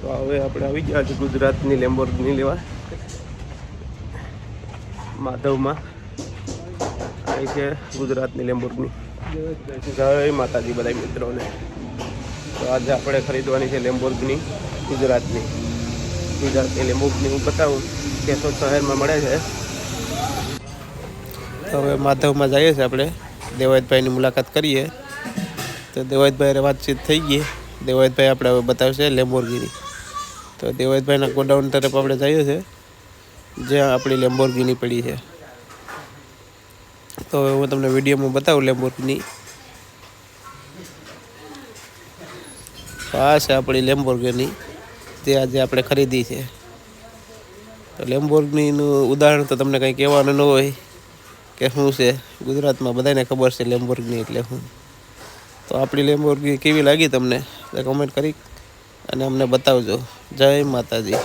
તો હવે આપણે આવી ગયા છે ગુજરાતની લેમ્બોર્ગની લેવા. માધવમાં. આવી છે ગુજરાતની લેમ્બોર્ગની જય માતાજી બધા મિત્રોને. તો આજે આપણે ખરીદવાની છે લેમ્બોર્ગની ગુજરાતની. ગુજરાતની લેમ્બોર્ગની હું બતાવું કેશોદ શહેરમાં મળે છે. તો હવે માધવમાં જઈએ છીએ આપણે. દેવાયતભાઈની મુલાકાત કરીએ. તો દેવાયતભાઈ વાતચીત થઈ ગઈ. દેવાયતભાઈ આપણે હવે બતાવશે લેમ્બોર્ગીની તો દેવાયતભાઈના ગોડાઉન તરફ આપણે જઈએ છીએ, જ્યાં આપણી લેમ્બોર્ગીની પડી છે. તો હવે હું તમને વિડીયોમાં બતાવું લેમ્બોર્ગીની આ છે આપણી લેમ્બોર્ગીની જે આજે આપણે ખરીદી છે. તો લેમ્બોર્ગીનું ઉદાહરણ તો તમને કંઈ કહેવાનું ન હોય કે શું છે, ગુજરાતમાં બધાને ખબર છે લેમ્બોર્ગની એટલે શું. તો આપણી લેમ્બોર્ગી કેવી લાગી તમને? કમેન્ટ કરી અને અમને બતાવજો. જય માતાજી.